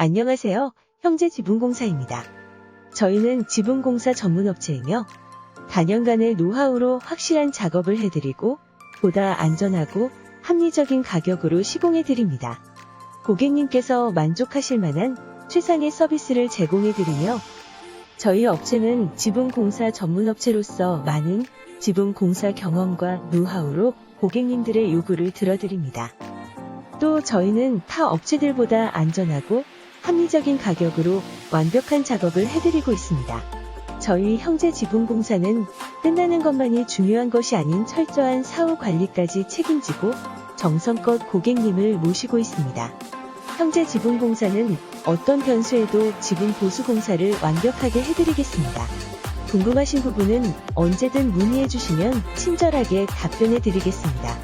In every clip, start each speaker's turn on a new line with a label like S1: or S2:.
S1: 안녕하세요. 형제 지분공사입니다. 저희는 지분공사 전문업체이며 단연간의 노하우로 확실한 작업을 해드리고 보다 안전하고 합리적인 가격으로 시공해드립니다. 고객님께서 만족하실 만한 최상의 서비스를 제공해드리며 저희 업체는 지분공사 전문업체로서 많은 지분공사 경험과 노하우로 고객님들의 요구를 들어드립니다. 또 저희는 타 업체들보다 안전하고 합리적인 가격으로 완벽한 작업을 해드리고 있습니다. 저희 형제 지분공사는 끝나는 것만이 중요한 것이 아닌 철저한 사후 관리까지 책임지고 정성껏 고객님을 모시고 있습니다. 형제 지분공사는 어떤 변수에도 지분 보수 공사를 완벽하게 해드리겠습니다. 궁금하신 부분은 언제든 문의해 주시면 친절하게 답변해 드리겠습니다.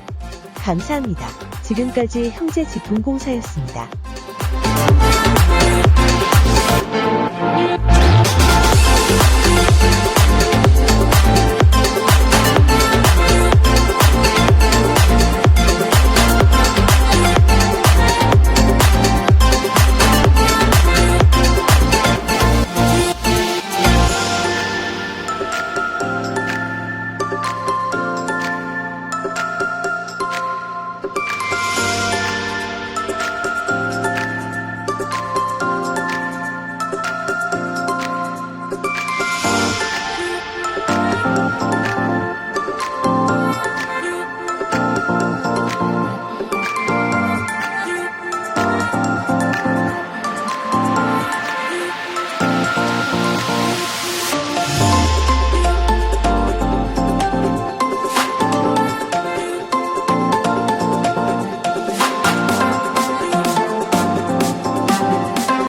S1: 감사합니다. 지금까지 형제 지분공사였습니다.